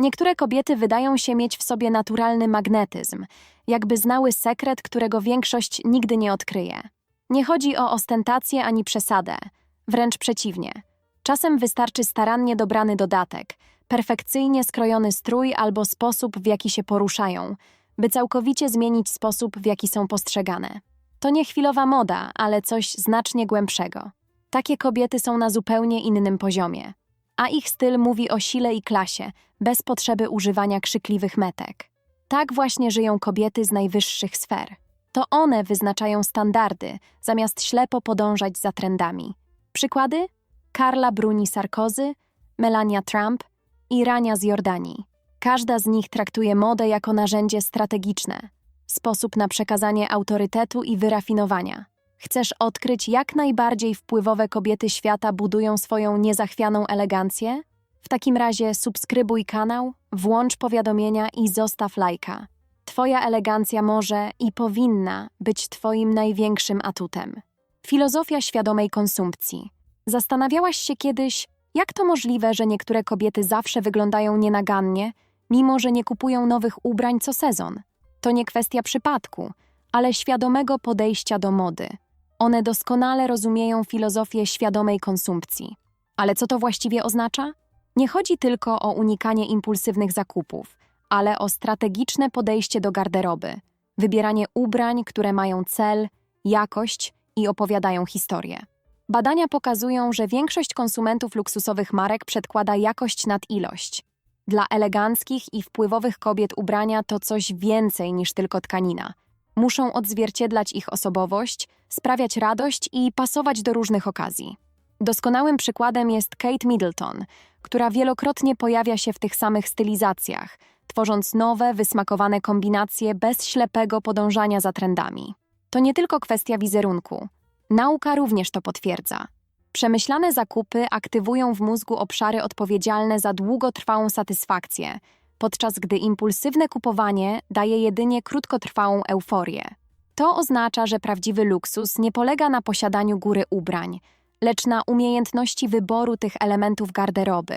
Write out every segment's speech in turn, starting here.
Niektóre kobiety wydają się mieć w sobie naturalny magnetyzm, jakby znały sekret, którego większość nigdy nie odkryje. Nie chodzi o ostentację ani przesadę, wręcz przeciwnie. Czasem wystarczy starannie dobrany dodatek, perfekcyjnie skrojony strój albo sposób, w jaki się poruszają, by całkowicie zmienić sposób, w jaki są postrzegane. To nie chwilowa moda, ale coś znacznie głębszego. Takie kobiety są na zupełnie innym poziomie, a ich styl mówi o sile i klasie, bez potrzeby używania krzykliwych metek. Tak właśnie żyją kobiety z najwyższych sfer. To one wyznaczają standardy, zamiast ślepo podążać za trendami. Przykłady? Karla Bruni Sarkozy, Melania Trump i Rania z Jordanii. Każda z nich traktuje modę jako narzędzie strategiczne, sposób na przekazanie autorytetu i wyrafinowania. Chcesz odkryć, jak najbardziej wpływowe kobiety świata budują swoją niezachwianą elegancję? W takim razie subskrybuj kanał, włącz powiadomienia i zostaw lajka. Twoja elegancja może i powinna być Twoim największym atutem. Filozofia świadomej konsumpcji. Zastanawiałaś się kiedyś, jak to możliwe, że niektóre kobiety zawsze wyglądają nienagannie, mimo że nie kupują nowych ubrań co sezon? To nie kwestia przypadku, ale świadomego podejścia do mody. One doskonale rozumieją filozofię świadomej konsumpcji. Ale co to właściwie oznacza? Nie chodzi tylko o unikanie impulsywnych zakupów, ale o strategiczne podejście do garderoby, wybieranie ubrań, które mają cel, jakość i opowiadają historię. Badania pokazują, że większość konsumentów luksusowych marek przedkłada jakość nad ilość. Dla eleganckich i wpływowych kobiet ubrania to coś więcej niż tylko tkanina. Muszą odzwierciedlać ich osobowość, sprawiać radość i pasować do różnych okazji. Doskonałym przykładem jest Kate Middleton, która wielokrotnie pojawia się w tych samych stylizacjach, tworząc nowe, wysmakowane kombinacje bez ślepego podążania za trendami. To nie tylko kwestia wizerunku. Nauka również to potwierdza. Przemyślane zakupy aktywują w mózgu obszary odpowiedzialne za długotrwałą satysfakcję, podczas gdy impulsywne kupowanie daje jedynie krótkotrwałą euforię. To oznacza, że prawdziwy luksus nie polega na posiadaniu góry ubrań, lecz na umiejętności wyboru tych elementów garderoby,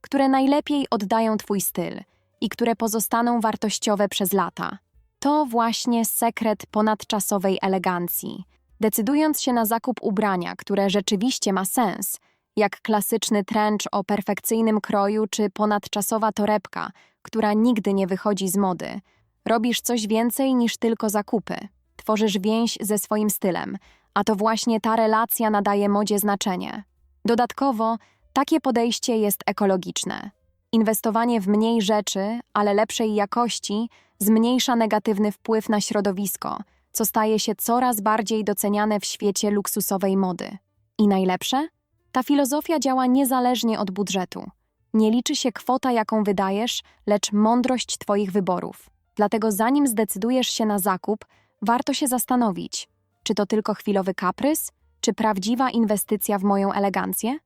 które najlepiej oddają Twój styl i które pozostaną wartościowe przez lata. To właśnie sekret ponadczasowej elegancji. Decydując się na zakup ubrania, które rzeczywiście ma sens, jak klasyczny trench o perfekcyjnym kroju czy ponadczasowa torebka, która nigdy nie wychodzi z mody, robisz coś więcej niż tylko zakupy. Tworzysz więź ze swoim stylem, a to właśnie ta relacja nadaje modzie znaczenie. Dodatkowo, takie podejście jest ekologiczne. Inwestowanie w mniej rzeczy, ale lepszej jakości, zmniejsza negatywny wpływ na środowisko, co staje się coraz bardziej doceniane w świecie luksusowej mody. I najlepsze? Ta filozofia działa niezależnie od budżetu. Nie liczy się kwota, jaką wydajesz, lecz mądrość Twoich wyborów. Dlatego zanim zdecydujesz się na zakup, warto się zastanowić, czy to tylko chwilowy kaprys, czy prawdziwa inwestycja w moją elegancję?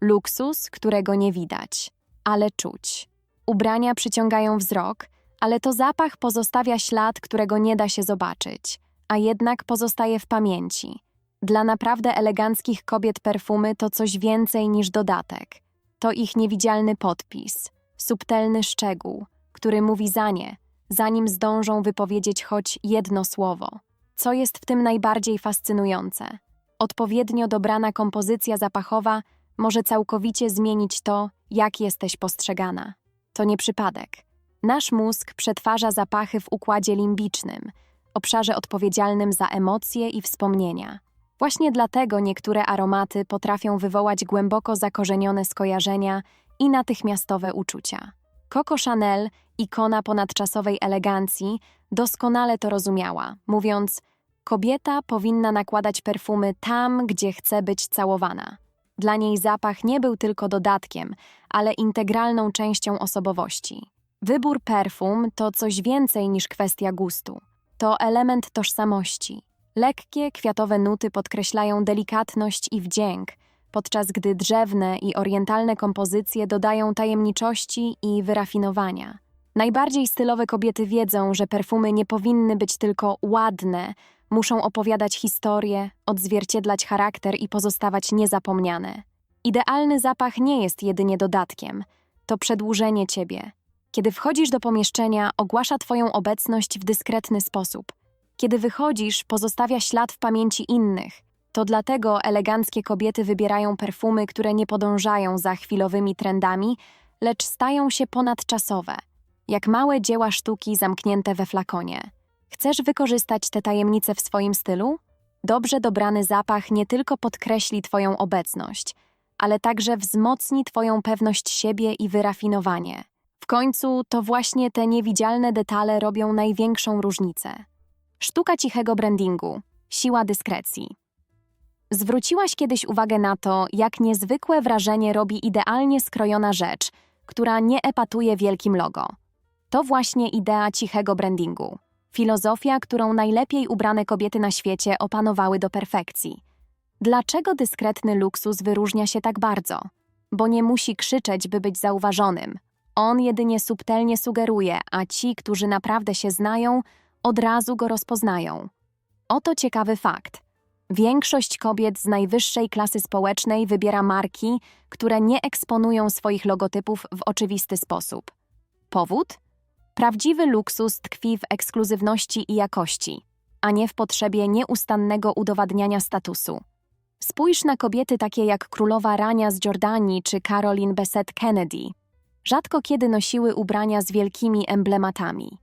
Luksus, którego nie widać, ale czuć. Ubrania przyciągają wzrok, ale to zapach pozostawia ślad, którego nie da się zobaczyć, a jednak pozostaje w pamięci. Dla naprawdę eleganckich kobiet perfumy to coś więcej niż dodatek. To ich niewidzialny podpis, subtelny szczegół, który mówi za nie, zanim zdążą wypowiedzieć choć jedno słowo. Co jest w tym najbardziej fascynujące? Odpowiednio dobrana kompozycja zapachowa może całkowicie zmienić to, jak jesteś postrzegana. To nie przypadek. Nasz mózg przetwarza zapachy w układzie limbicznym, obszarze odpowiedzialnym za emocje i wspomnienia. Właśnie dlatego niektóre aromaty potrafią wywołać głęboko zakorzenione skojarzenia i natychmiastowe uczucia. Coco Chanel, ikona ponadczasowej elegancji, doskonale to rozumiała, mówiąc: Kobieta powinna nakładać perfumy tam, gdzie chce być całowana. Dla niej zapach nie był tylko dodatkiem, ale integralną częścią osobowości. Wybór perfum to coś więcej niż kwestia gustu. To element tożsamości. Lekkie, kwiatowe nuty podkreślają delikatność i wdzięk, podczas gdy drzewne i orientalne kompozycje dodają tajemniczości i wyrafinowania. Najbardziej stylowe kobiety wiedzą, że perfumy nie powinny być tylko ładne, muszą opowiadać historię, odzwierciedlać charakter i pozostawać niezapomniane. Idealny zapach nie jest jedynie dodatkiem, to przedłużenie ciebie. Kiedy wchodzisz do pomieszczenia, ogłasza Twoją obecność w dyskretny sposób. Kiedy wychodzisz, pozostawia ślad w pamięci innych. To dlatego eleganckie kobiety wybierają perfumy, które nie podążają za chwilowymi trendami, lecz stają się ponadczasowe, jak małe dzieła sztuki zamknięte we flakonie. Chcesz wykorzystać te tajemnice w swoim stylu? Dobrze dobrany zapach nie tylko podkreśli Twoją obecność, ale także wzmocni Twoją pewność siebie i wyrafinowanie. W końcu to właśnie te niewidzialne detale robią największą różnicę. Sztuka cichego brandingu, siła dyskrecji. Zwróciłaś kiedyś uwagę na to, jak niezwykłe wrażenie robi idealnie skrojona rzecz, która nie epatuje wielkim logo. To właśnie idea cichego brandingu. Filozofia, którą najlepiej ubrane kobiety na świecie opanowały do perfekcji. Dlaczego dyskretny luksus wyróżnia się tak bardzo? Bo nie musi krzyczeć, by być zauważonym. On jedynie subtelnie sugeruje, a ci, którzy naprawdę się znają, od razu go rozpoznają. Oto ciekawy fakt. Większość kobiet z najwyższej klasy społecznej wybiera marki, które nie eksponują swoich logotypów w oczywisty sposób. Powód? Prawdziwy luksus tkwi w ekskluzywności i jakości, a nie w potrzebie nieustannego udowadniania statusu. Spójrz na kobiety takie jak królowa Rania z Jordanii czy Caroline Bessette Kennedy. Rzadko kiedy nosiły ubrania z wielkimi emblematami.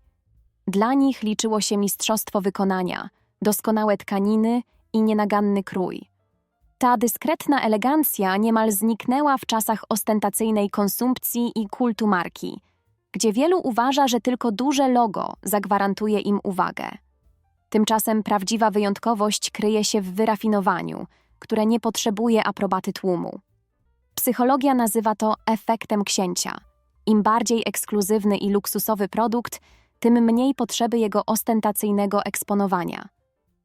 Dla nich liczyło się mistrzostwo wykonania, doskonałe tkaniny i nienaganny krój. Ta dyskretna elegancja niemal zniknęła w czasach ostentacyjnej konsumpcji i kultu marki, gdzie wielu uważa, że tylko duże logo zagwarantuje im uwagę. Tymczasem prawdziwa wyjątkowość kryje się w wyrafinowaniu, które nie potrzebuje aprobaty tłumu. Psychologia nazywa to efektem księcia. Im bardziej ekskluzywny i luksusowy produkt, tym mniej potrzeby jego ostentacyjnego eksponowania.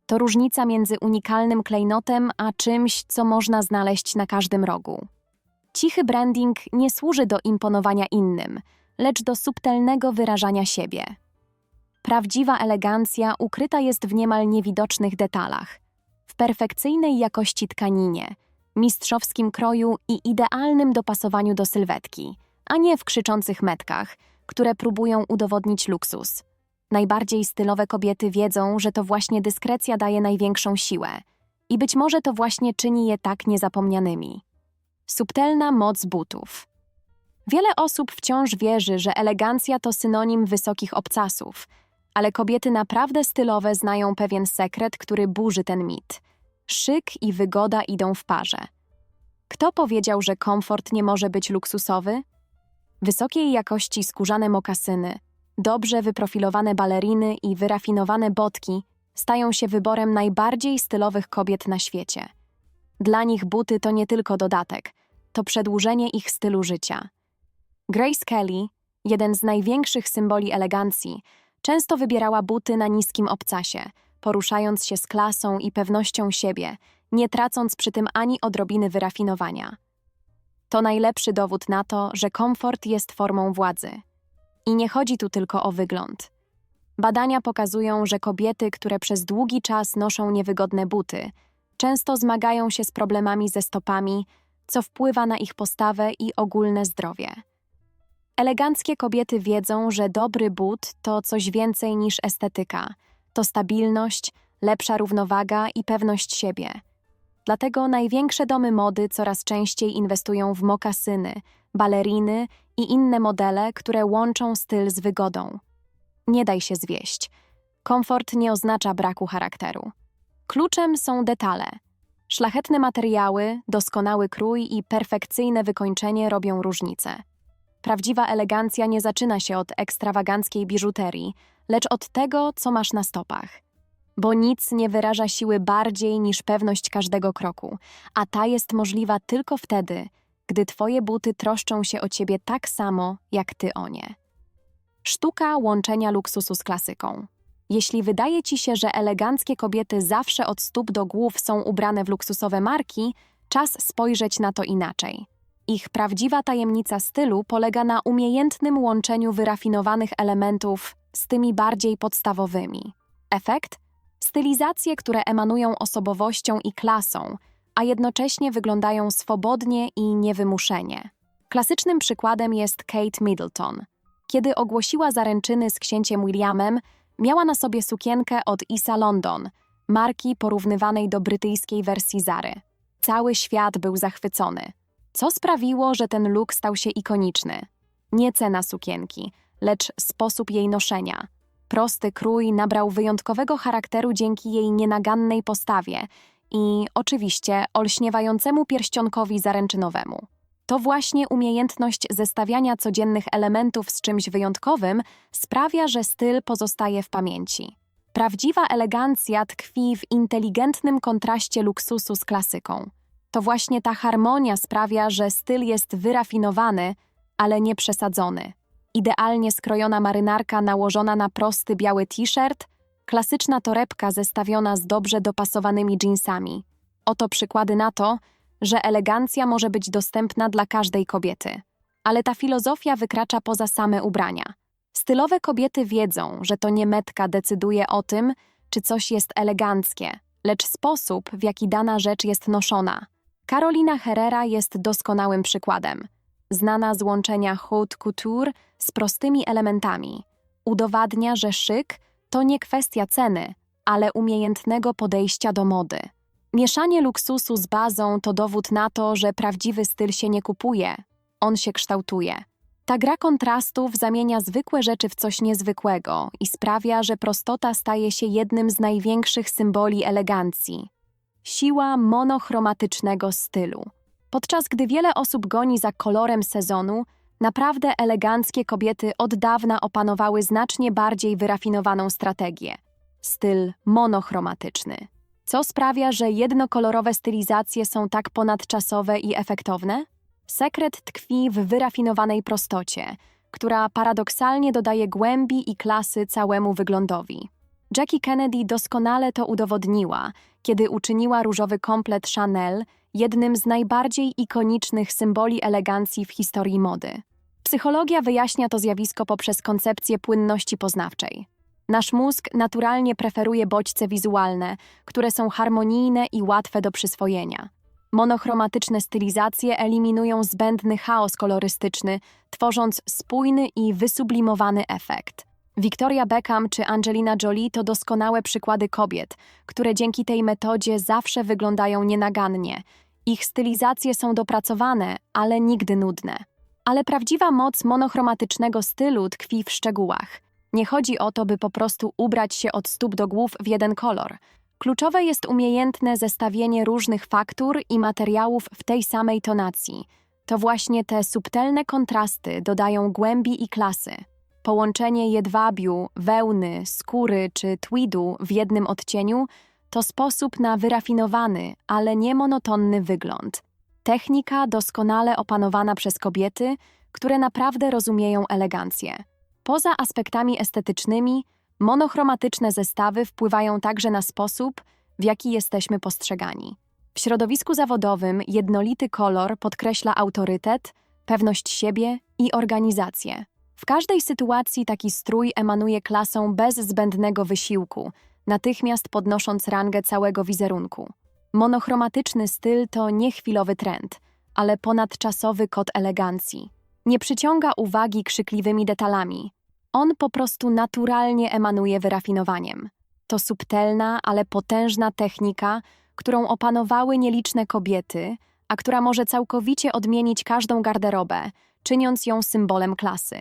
To różnica między unikalnym klejnotem a czymś, co można znaleźć na każdym rogu. Cichy branding nie służy do imponowania innym, lecz do subtelnego wyrażania siebie. Prawdziwa elegancja ukryta jest w niemal niewidocznych detalach, w perfekcyjnej jakości tkaninie, mistrzowskim kroju i idealnym dopasowaniu do sylwetki, a nie w krzyczących metkach, które próbują udowodnić luksus. Najbardziej stylowe kobiety wiedzą, że to właśnie dyskrecja daje największą siłę i być może to właśnie czyni je tak niezapomnianymi. Subtelna moc butów. Wiele osób wciąż wierzy, że elegancja to synonim wysokich obcasów, ale kobiety naprawdę stylowe znają pewien sekret, który burzy ten mit. Szyk i wygoda idą w parze. Kto powiedział, że komfort nie może być luksusowy? Wysokiej jakości skórzane mokasyny, dobrze wyprofilowane baleriny i wyrafinowane botki stają się wyborem najbardziej stylowych kobiet na świecie. Dla nich buty to nie tylko dodatek, to przedłużenie ich stylu życia. Grace Kelly, jeden z największych symboli elegancji, często wybierała buty na niskim obcasie, poruszając się z klasą i pewnością siebie, nie tracąc przy tym ani odrobiny wyrafinowania. To najlepszy dowód na to, że komfort jest formą władzy. I nie chodzi tu tylko o wygląd. Badania pokazują, że kobiety, które przez długi czas noszą niewygodne buty, często zmagają się z problemami ze stopami, co wpływa na ich postawę i ogólne zdrowie. Eleganckie kobiety wiedzą, że dobry but to coś więcej niż estetyka, to stabilność, lepsza równowaga i pewność siebie. Dlatego największe domy mody coraz częściej inwestują w mokasyny, baleriny i inne modele, które łączą styl z wygodą. Nie daj się zwieść. Komfort nie oznacza braku charakteru. Kluczem są detale. Szlachetne materiały, doskonały krój i perfekcyjne wykończenie robią różnicę. Prawdziwa elegancja nie zaczyna się od ekstrawaganckiej biżuterii, lecz od tego, co masz na stopach. Bo nic nie wyraża siły bardziej niż pewność każdego kroku, a ta jest możliwa tylko wtedy, gdy twoje buty troszczą się o ciebie tak samo, jak ty o nie. Sztuka łączenia luksusu z klasyką. Jeśli wydaje ci się, że eleganckie kobiety zawsze od stóp do głów są ubrane w luksusowe marki, czas spojrzeć na to inaczej. Ich prawdziwa tajemnica stylu polega na umiejętnym łączeniu wyrafinowanych elementów z tymi bardziej podstawowymi. Efekt? Stylizacje, które emanują osobowością i klasą, a jednocześnie wyglądają swobodnie i niewymuszenie. Klasycznym przykładem jest Kate Middleton. Kiedy ogłosiła zaręczyny z księciem Williamem, miała na sobie sukienkę od Isa London, marki porównywanej do brytyjskiej wersji Zary. Cały świat był zachwycony. Co sprawiło, że ten look stał się ikoniczny? Nie cena sukienki, lecz sposób jej noszenia. Prosty krój nabrał wyjątkowego charakteru dzięki jej nienagannej postawie i oczywiście olśniewającemu pierścionkowi zaręczynowemu. To właśnie umiejętność zestawiania codziennych elementów z czymś wyjątkowym sprawia, że styl pozostaje w pamięci. Prawdziwa elegancja tkwi w inteligentnym kontraście luksusu z klasyką. To właśnie ta harmonia sprawia, że styl jest wyrafinowany, ale nie przesadzony. Idealnie skrojona marynarka nałożona na prosty biały t-shirt, klasyczna torebka zestawiona z dobrze dopasowanymi jeansami. Oto przykłady na to, że elegancja może być dostępna dla każdej kobiety. Ale ta filozofia wykracza poza same ubrania. Stylowe kobiety wiedzą, że to nie metka decyduje o tym, czy coś jest eleganckie, lecz sposób, w jaki dana rzecz jest noszona. Carolina Herrera jest doskonałym przykładem. Znana z łączenia haute couture z prostymi elementami. Udowadnia, że szyk to nie kwestia ceny, ale umiejętnego podejścia do mody. Mieszanie luksusu z bazą to dowód na to, że prawdziwy styl się nie kupuje, on się kształtuje. Ta gra kontrastów zamienia zwykłe rzeczy w coś niezwykłego i sprawia, że prostota staje się jednym z największych symboli elegancji. Siła monochromatycznego stylu. Podczas gdy wiele osób goni za kolorem sezonu, naprawdę eleganckie kobiety od dawna opanowały znacznie bardziej wyrafinowaną strategię styl monochromatyczny. Co sprawia, że jednokolorowe stylizacje są tak ponadczasowe i efektowne? Sekret tkwi w wyrafinowanej prostocie, która paradoksalnie dodaje głębi i klasy całemu wyglądowi. Jackie Kennedy doskonale to udowodniła, kiedy uczyniła różowy komplet Chanel jednym z najbardziej ikonicznych symboli elegancji w historii mody. Psychologia wyjaśnia to zjawisko poprzez koncepcję płynności poznawczej. Nasz mózg naturalnie preferuje bodźce wizualne, które są harmonijne i łatwe do przyswojenia. Monochromatyczne stylizacje eliminują zbędny chaos kolorystyczny, tworząc spójny i wysublimowany efekt. Victoria Beckham czy Angelina Jolie to doskonałe przykłady kobiet, które dzięki tej metodzie zawsze wyglądają nienagannie. Ich stylizacje są dopracowane, ale nigdy nudne. Ale prawdziwa moc monochromatycznego stylu tkwi w szczegółach. Nie chodzi o to, by po prostu ubrać się od stóp do głów w jeden kolor. Kluczowe jest umiejętne zestawienie różnych faktur i materiałów w tej samej tonacji. To właśnie te subtelne kontrasty dodają głębi i klasy. Połączenie jedwabiu, wełny, skóry czy tweedu w jednym odcieniu to sposób na wyrafinowany, ale nie monotonny wygląd. Technika doskonale opanowana przez kobiety, które naprawdę rozumieją elegancję. Poza aspektami estetycznymi, monochromatyczne zestawy wpływają także na sposób, w jaki jesteśmy postrzegani. W środowisku zawodowym jednolity kolor podkreśla autorytet, pewność siebie i organizację. W każdej sytuacji taki strój emanuje klasą bez zbędnego wysiłku, natychmiast podnosząc rangę całego wizerunku. Monochromatyczny styl to nie chwilowy trend, ale ponadczasowy kod elegancji. Nie przyciąga uwagi krzykliwymi detalami. On po prostu naturalnie emanuje wyrafinowaniem. To subtelna, ale potężna technika, którą opanowały nieliczne kobiety, a która może całkowicie odmienić każdą garderobę, czyniąc ją symbolem klasy.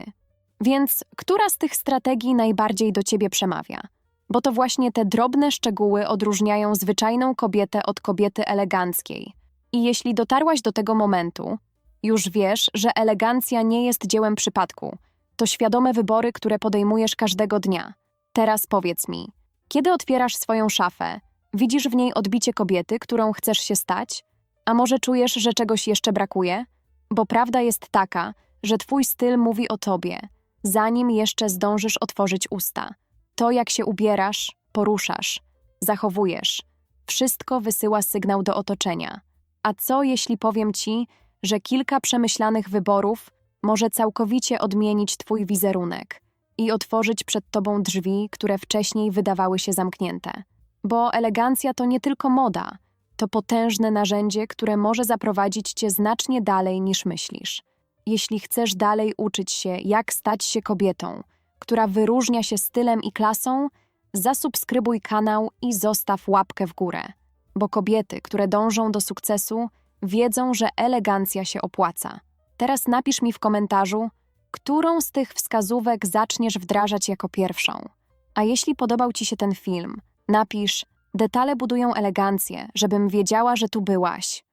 Więc która z tych strategii najbardziej do ciebie przemawia? Bo to właśnie te drobne szczegóły odróżniają zwyczajną kobietę od kobiety eleganckiej. I jeśli dotarłaś do tego momentu, już wiesz, że elegancja nie jest dziełem przypadku. To świadome wybory, które podejmujesz każdego dnia. Teraz powiedz mi, kiedy otwierasz swoją szafę, widzisz w niej odbicie kobiety, którą chcesz się stać? A może czujesz, że czegoś jeszcze brakuje? Bo prawda jest taka, że twój styl mówi o tobie, zanim jeszcze zdążysz otworzyć usta. To, jak się ubierasz, poruszasz, zachowujesz, wszystko wysyła sygnał do otoczenia. A co jeśli powiem ci, że kilka przemyślanych wyborów może całkowicie odmienić twój wizerunek i otworzyć przed tobą drzwi, które wcześniej wydawały się zamknięte? Bo elegancja to nie tylko moda, to potężne narzędzie, które może zaprowadzić cię znacznie dalej niż myślisz. Jeśli chcesz dalej uczyć się, jak stać się kobietą, która wyróżnia się stylem i klasą, zasubskrybuj kanał i zostaw łapkę w górę. Bo kobiety, które dążą do sukcesu, wiedzą, że elegancja się opłaca. Teraz napisz mi w komentarzu, którą z tych wskazówek zaczniesz wdrażać jako pierwszą. A jeśli podobał Ci się ten film, napisz: Detale budują elegancję, żebym wiedziała, że tu byłaś.